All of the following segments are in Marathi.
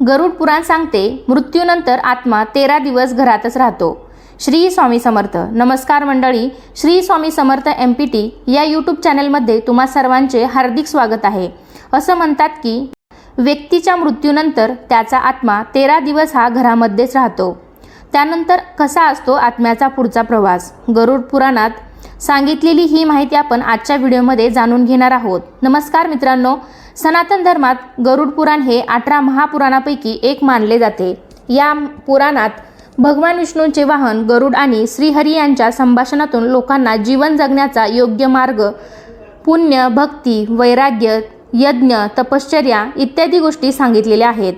गरुड पुराण सांगते मृत्यूनंतर आत्मा तेरा दिवस घरातच राहतो. श्री स्वामी समर्थ. नमस्कार मंडळी Shri Swami Samarth M P T या यूट्यूब चॅनलमध्ये तुम्हा सर्वांचे हार्दिक स्वागत आहे. असं म्हणतात की व्यक्तीच्या मृत्यूनंतर त्याचा आत्मा तेरा दिवस हा घरामध्येच राहतो. त्यानंतर कसा असतो आत्म्याचा पुढचा प्रवास? गरुड पुराणात सांगितलेली ही माहिती आपण आजच्या व्हिडिओमध्ये जाणून घेणार आहोत. नमस्कार मित्रांनो सनातन धर्मात गरुड पुराण हे अठरा महापुराणापैकी एक मानले जाते. या पुराणात भगवान विष्णूंचे वाहन गरुड आणि श्रीहरी यांच्या संभाषणातून लोकांना जीवन जगण्याचा योग्य मार्ग पुण्य भक्ती वैराग्य यज्ञ तपश्चर्या इत्यादी गोष्टी सांगितलेल्या आहेत.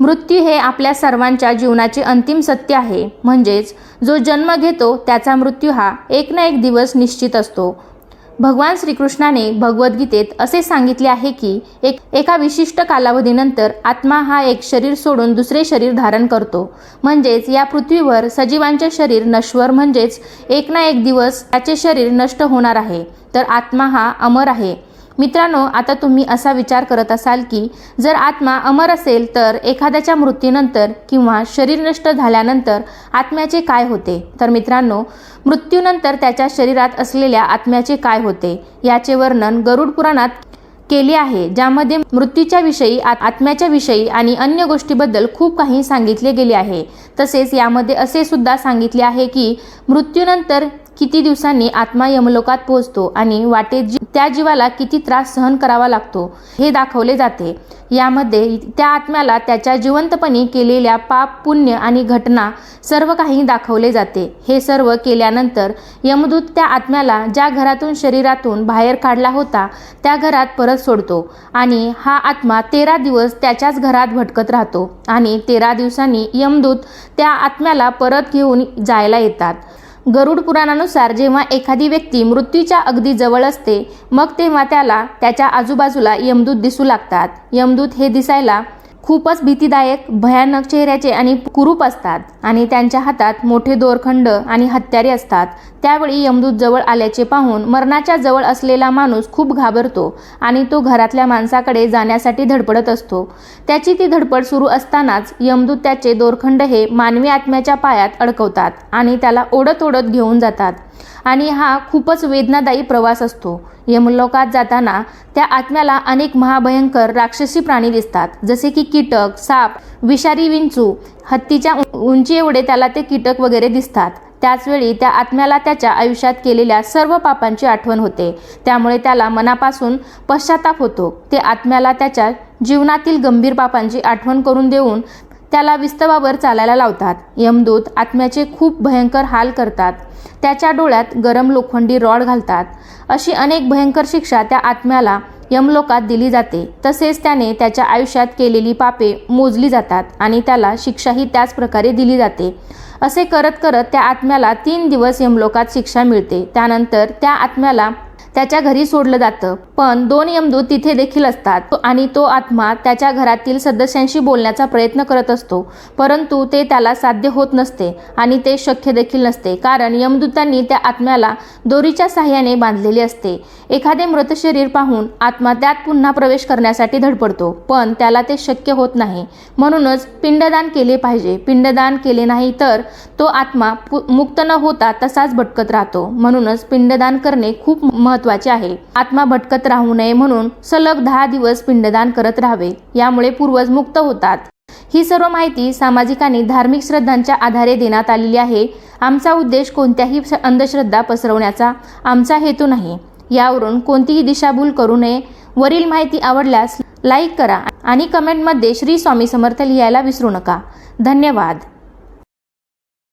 मृत्यू हे आपल्या सर्वांच्या जीवनाचे अंतिम सत्य आहे. म्हणजेच जो जन्म घेतो त्याचा मृत्यू हा एक ना एक दिवस निश्चित असतो. भगवान श्रीकृष्णाने भगवद्गीतेत असे सांगितले आहे की एक एका विशिष्ट कालावधीनंतर आत्मा हा एक शरीर सोडून दुसरे शरीर धारण करतो. म्हणजेच या पृथ्वीवर सजीवांचे शरीर नश्वर म्हणजेच एक ना एक दिवस त्याचे शरीर नष्ट होणार आहे. तर आत्मा हा अमर आहे. मित्रांनो आता तुम्ही असा विचार करत असाल की जर आत्मा अमर असेल तर एखाद्याच्या मृत्यूनंतर किंवा शरीर नष्ट झाल्यानंतर आत्म्याचे काय होते? तर मित्रांनो मृत्यूनंतर त्याच्या शरीरात असलेल्या आत्म्याचे काय होते? याचे वर्णन गरुड पुराणात केले आहे ज्यामध्ये मृत्यूच्या विषयी आत- आत्म्याच्या विषयी आणि अन्य गोष्टीबद्दल खूप काही सांगितले गेले आहे. तसेच यामध्ये असे सुद्धा सांगितले आहे की मृत्यूनंतर किती दिवसांनी आत्मा यमलोकात पोहोचतो आणि वाटेत जी- त्या जीवाला किती त्रास सहन करावा लागतो हे दाखवले जाते. यामध्ये त्या आत्म्याला त्याच्या जिवंतपणी केलेल्या पाप पुण्य आणि घटना सर्व काही दाखवले जाते. हे सर्व केल्यानंतर यमदूत त्या आत्म्याला ज्या घरातून शरीरातून बाहेर काढला होता त्या घरात परत सोडतो आणि हा आत्मा तेरा दिवस त्याच्याच घरात भटकत राहतो आणि तेरा दिवसांनी यमदूत त्या आत्म्याला परत घेऊन जायला येतात. गरुड पुराणानुसार जेव्हा एखादी व्यक्ती मृत्यूच्या अगदी जवळ असते मग तेव्हा त्याला त्याच्या आजूबाजूला यमदूत दिसू लागतात. यमदूत हे दिसायला खूपच भीतीदायक भयानक चेहऱ्याचे आणि कुरूप असतात आणि त्यांच्या हातात मोठे दोरखंड आणि हत्यारे असतात. त्यावेळी यमदूत जवळ आल्याचे पाहून मरणाच्या जवळ असलेला माणूस खूप घाबरतो आणि तो घरातल्या माणसाकडे जाण्यासाठी धडपडत असतो. त्याची ती धडपड सुरू असतानाच यमदूत त्याचे दोरखंड हे मानवी आत्म्याच्या पायात अडकवतात आणि त्याला ओढत ओढत घेऊन जातात. आणि हा खूपच वेदनादायी प्रवास असतो. यमलोकात जाताना त्या आत्म्याला अनेक महाभयंकर राक्षसी प्राणी दिसतात. जसे की कीटक साप विषारी विंचू हत्तीच्या उ- उंची एवढे त्याला ते कीटक वगैरे दिसतात. त्याचवेळी त्या आत्म्याला त्याच्या आयुष्यात केलेल्या सर्व पापांची आठवण होते. त्यामुळे त्याला मनापासून पश्चाताप होतो. ते आत्म्याला त्याच्या जीवनातील गंभीर पापांची आठवण करून देऊन त्याला विस्तवावर चालायला लावतात. यमदूत आत्म्याचे खूप भयंकर हाल करतात. त्याच्या डोळ्यात गरम लोखंडी रॉड घालतात. अशी अनेक भयंकर शिक्षा त्या आत्म्याला यमलोकात दिली जाते. तसेच त्याने त्याच्या आयुष्यात केलेली पापे मोजली जातात आणि त्याला शिक्षाही त्याच प्रकारे दिली जाते. असे करत करत त्या आत्म्याला तीन दिवस यमलोकात शिक्षा मिळते. त्यानंतर त्या आत्म्याला त्याच्या घरी सोडलं जातं. पण दोन यमदूत तिथे देखील असतात तो- आणि तो आत्मा त्याच्या घरातील सदस्यांशी बोलण्याचा प्रयत्न करत असतो. परंतु ते त्याला साध्य होत नसते आणि ते शक्य देखील नसते. कारण यमदूतांनी त्या आत्म्याला दोरीच्या साह्याने बांधलेले असते. एखादे मृत शरीर पाहून आत्मा त्यात पुन्हा प्रवेश करण्यासाठी धडपडतो पण त्याला ते शक्य होत नाही. म्हणूनच पिंडदान केले पाहिजे. पिंडदान केले नाही तर तो आत्मा पु- मुक्त न होता तसाच भटकत राहतो. म्हणूनच पिंडदान करणे खूप महत्त्वाचे महत्त्वाचे आहे. आत्मा भटकत राहू नये म्हणून सलग दहा दिवस पिंडदान करत राहावे यामुळे पूर्वज मुक्त होतात. ही सर्व माहिती सामाजिक आणि धार्मिक श्रद्धांच्या आधारे देण्यात आलेली आहे. आमचा उद्देश कोणत्याही अंधश्रद्धा पसरवण्याचा आमचा हेतू नाही. यावरून कोणतीही दिशाभूल करू नये. वरील माहिती आवडल्यास लाईक करा आणि कमेंटमध्ये श्री स्वामी समर्थ लिहायला विसरू नका. धन्यवाद.